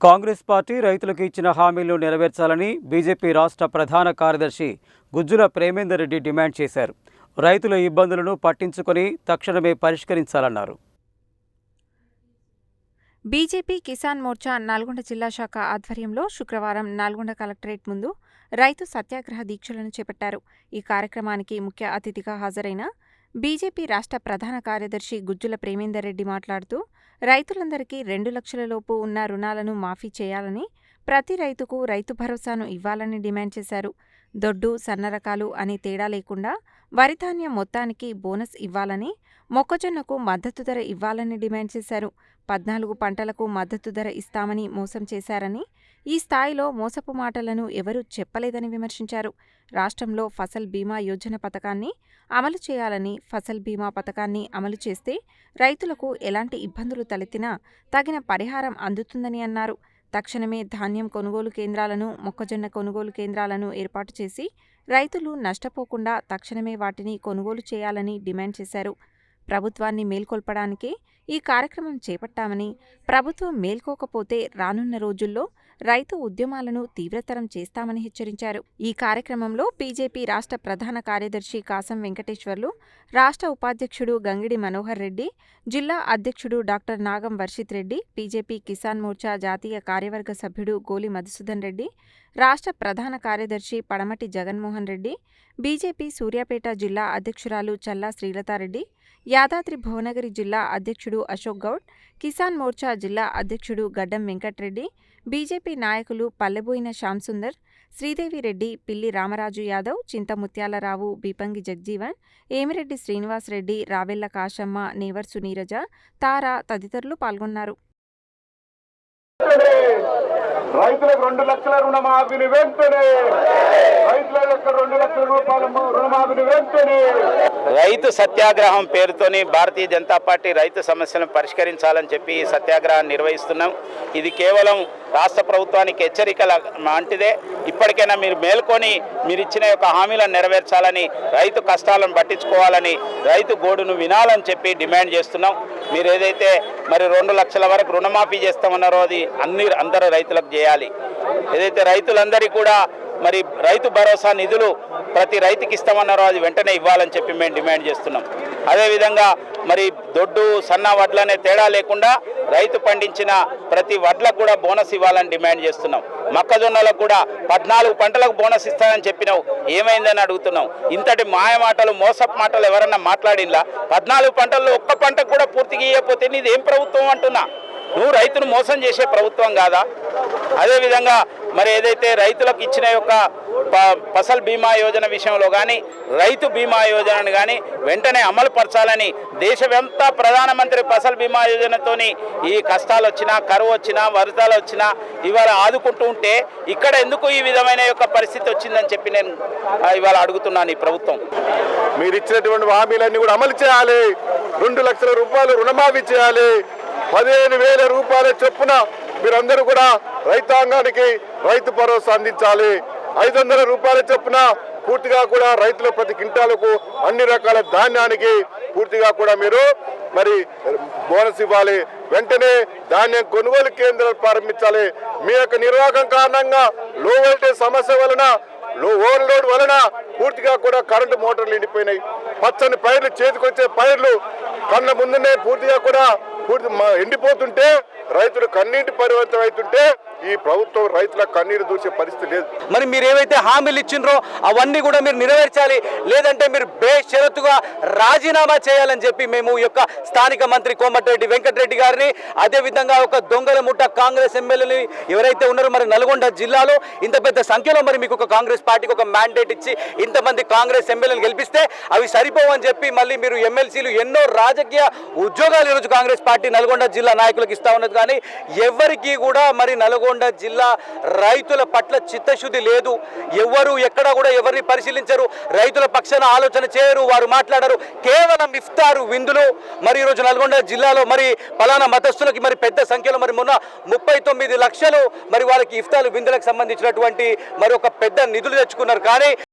Congress party రైతులకు ఇచ్చిన హామీలు నెరవేర్చాలని బీజేపీ రాష్ట్ర ప్రధాన కార్యదర్శి గుజ్జుల ప్రేమేందర్ రెడ్డి డిమాండ్ చేశారు. రైతుల ఇబ్బందులను పట్టించుకొని తక్షణమే పరిష్కరించాలన్నారు. బీజేపీ కిసాన్ మోర్చా నల్గొండ జిల్లా శాఖ ఆధ్వర్యంలో శుక్రవారం నల్గొండ కలెక్టరేట్ ముందు రైతు సత్యాగ్రహ దీక్షలను చేపట్టారు. ఈ కార్యక్రమానికి ముఖ్య అతిథిగా హాజరైన బీజేపీ రాష్ట్ర ప్రధాన కార్యదర్శి గుజ్జుల ప్రేమేందర్ రెడ్డి మాట్లాడుతూ రైతులందరికీ రెండు లక్షల లోపు ఉన్న రుణాలను మాఫీ చేయాలని ప్రతి రైతుకు రైతు భరోసాను ఇవ్వాలని డిమాండ్ చేశారు. దొడ్డు సన్న రకాలు అని తేడా లేకుండా వరి ధాన్యం మొత్తానికి బోనస్ ఇవ్వాలని మొక్కజొన్నకు మద్దతు ధర ఇవ్వాలని డిమాండ్ చేశారు. పద్నాలుగు పంటలకు మద్దతు ధర ఇస్తామని మోసం చేశారని ఈ స్థాయిలో మోసపు మాటలను ఎవరూ చెప్పలేదని విమర్శించారు. రాష్ట్రంలో ఫసల్ బీమా యోజన పథకాన్ని అమలు చేయాలని ఫసల్ బీమా పథకాన్ని అమలు చేస్తే రైతులకు ఎలాంటి ఇబ్బందులు తలెత్తినా తగిన పరిహారం అందుతుందని అన్నారు. తక్షణమే ధాన్యం కొనుగోలు కేంద్రాలను మొక్కజొన్న కొనుగోలు కేంద్రాలను ఏర్పాటు చేసి రైతులు నష్టపోకుండా తక్షణమే వాటిని కొనుగోలు చేయాలని డిమాండ్ చేశారు. ప్రభుత్వాన్ని మేల్కొల్పడానికే ఈ కార్యక్రమం చేపట్టామని ప్రభుత్వం మేల్కోకపోతే రానున్న రోజుల్లో రైతు ఉద్యమాలను తీవ్రతరం చేస్తామని హెచ్చరించారు. ఈ కార్యక్రమంలో బీజేపీ రాష్ట్ర ప్రధాన కార్యదర్శి కాసం వెంకటేశ్వర్లు రాష్ట్ర ఉపాధ్యక్షుడు గంగిడి మనోహర్ రెడ్డి జిల్లా అధ్యక్షుడు డాక్టర్ నాగం వర్షిత్ రెడ్డి బీజేపీ కిసాన్ మోర్చా జాతీయ కార్యవర్గ సభ్యుడు గోలి మధుసూదన్ రెడ్డి రాష్ట్ర ప్రధాన కార్యదర్శి పడమటి జగన్మోహన్ రెడ్డి బీజేపీ సూర్యాపేట జిల్లా అధ్యక్షురాలు చల్లా శ్రీలతారెడ్డి యాదాద్రి భువనగిరి జిల్లా అధ్యక్షుడు అశోక్ గౌడ్ కిసాన్ మోర్చా జిల్లా అధ్యక్షుడు గడ్డం వెంకట్రెడ్డి బీజేపీ నాయకులు పల్లెబోయిన శ్యాంసుందర్ శ్రీదేవిరెడ్డి పిల్లి రామరాజు యాదవ్ చింతముత్యాలరావు బీపంగి జగ్జీవన్ ఏమిరెడ్డి శ్రీనివాసరెడ్డి రావెల్ల కాశమ్మ నేవర్సు నీరజ తార తదితరులు పాల్గొన్నారు. రైతులకు రెండు లక్షల రుణమాఫీని వెంటనే. రైతుల యొక్క రెండు లక్షల రూపాయల రుణమాఫీని వెంటనే. రైతు సత్యాగ్రహం పేరుతోని భారతీయ జనతా పార్టీ రైతు సమస్యలను పరిష్కరించాలని చెప్పి ఈ సత్యాగ్రహాన్ని నిర్వహిస్తున్నాం. ఇది కేవలం రాష్ట్ర ప్రభుత్వానికి హెచ్చరికల లాంటిదే. ఇప్పటికైనా మీరు మేల్కొని మీరు ఇచ్చిన యొక్క హామీలను నెరవేర్చాలని రైతు కష్టాలను పట్టించుకోవాలని రైతు గోడును వినాలని చెప్పి డిమాండ్ చేస్తున్నాం. మీరు ఏదైతే మరి రెండు లక్షల వరకు రుణమాఫీ చేస్తామన్నారో అది అన్ని అందరూ రైతులకు చేయాలి. ఏదైతే రైతులందరికీ కూడా మరి రైతు భరోసా నిధులు ప్రతి రైతుకి ఇస్తామన్నారో అది వెంటనే ఇవ్వాలని చెప్పి మేము డిమాండ్ చేస్తున్నాం. అదేవిధంగా మరి దొడ్డు సన్న వడ్లనే తేడా లేకుండా రైతు పండించిన ప్రతి వడ్లకు కూడా బోనస్ ఇవ్వాలని డిమాండ్ చేస్తున్నాం. మొక్కజొన్నలకు కూడా పద్నాలుగు పంటలకు బోనస్ ఇస్తానని చెప్పినావు. ఏమైందని అడుగుతున్నాం ఇంతటి మాయ మాటలు మోసపు మాటలు ఎవరన్నా మాట్లాడినలా? పద్నాలుగు పంటల్లో ఒక్క పంటకు కూడా పూర్తిగా ఇవ్వకపోతే నీది ఏం ప్రభుత్వం అంటున్నా? నువ్వు రైతును మోసం చేసే ప్రభుత్వం కాదా? అదేవిధంగా మరి ఏదైతే రైతులకు ఇచ్చిన యొక్క ప- ఫసల్ బీమా యోజన విషయంలో కానీ రైతు బీమా యోజనను కానీ వెంటనే అమలు పరచాలని దేశవ్యంతా ప్రధానమంత్రి ఫసల్ బీమా యోజనతోని ఈ కష్టాలు వచ్చినా కరువు వచ్చినా వరదలు వచ్చినా ఇవాళ ఆదుకుంటూ ఉంటే ఇక్కడ ఎందుకు ఈ విధమైన యొక్క పరిస్థితి వచ్చిందని చెప్పి నేను ఇవాళ అడుగుతున్నాను ఈ ప్రభుత్వం. మీరు ఇచ్చినటువంటి హామీలన్నీ కూడా అమలు చేయాలి. రెండు లక్షల రూపాయలు రుణమాఫీ చేయాలి. పదిహేను వేల రూపాయల చొప్పున మీరందరూ కూడా రైతాంగానికి రైతు భరోసా అందించాలి. ఐదు వందల రూపాయల చొప్పున పూర్తిగా కూడా రైతుల ప్రతి క్వింటాలకు అన్ని రకాల ధాన్యానికి పూర్తిగా కూడా మీరు మరి బోనస్ ఇవ్వాలి. వెంటనే ధాన్యం కొనుగోలు కేంద్రాలు ప్రారంభించాలి. మీ యొక్క నిర్వాహకం కారణంగా లో వోల్టేజ్ సమస్య వలన లో ఓవర్లోడ్ వలన పూర్తిగా కూడా కరెంటు మోటార్లు ఎండిపోయినాయి పచ్చని పైర్లు చేతికొచ్చే పైర్లు కళ్ళ ముందునే పూర్తిగా కూడా పూర్తి ఎండిపోతుంటే రైతులు కన్నీటి పరివర్తన అవుతుంటే ఈ ప్రభుత్వం రైతుల కన్నీరు దూసే పరిస్థితి లేదు. మరి మీరు ఏవైతే హామీలు ఇచ్చిండ్రో అవన్నీ కూడా మీరు నెరవేర్చాలి. లేదంటే మీరు బేషరతుగా రాజీనామా చేయాలని చెప్పి మేము ఈ యొక్క స్థానిక మంత్రి కోమటిరెడ్డి వెంకటరెడ్డి గారిని అదేవిధంగా ఒక దొంగల ముఠ కాంగ్రెస్ ఎమ్మెల్యేలు ఎవరైతే ఉన్నారో మరి నల్గొండ జిల్లాలో ఇంత పెద్ద సంఖ్యలో మరి మీకు ఒక కాంగ్రెస్ పార్టీకి ఒక మ్యాండేట్ ఇచ్చి ఇంతమంది కాంగ్రెస్ ఎమ్మెల్యేలు గెలిపిస్తే అవి సరిపోవని చెప్పి మళ్ళీ మీరు ఎమ్మెల్సీలు ఎన్నో రాజకీయ ఉద్యోగాలు ఈరోజు కాంగ్రెస్ పార్టీ నల్గొండ జిల్లా నాయకులకు ఇస్తా ఉన్నది. కానీ ఎవరికి కూడా మరి నల్గొండ జిల్లా రైతుల పట్ల చిత్తశుద్ధి లేదు. ఎవరు ఎక్కడ కూడా ఎవరిని పరిశీలించరు. రైతుల పక్షాన ఆలోచన చేయరు వారు మాట్లాడరు. కేవలం ఇఫ్తారు విందులు. మరి ఈరోజు నల్గొండ జిల్లాలో మరి పలానా మతస్థులకి మరి పెద్ద సంఖ్యలో మరి మొన్న ముప్పై తొమ్మిది లక్షలు మరి వాళ్ళకి ఇఫ్తారు విందులకు సంబంధించినటువంటి మరి ఒక పెద్ద నిధులు తెచ్చుకున్నారు. కానీ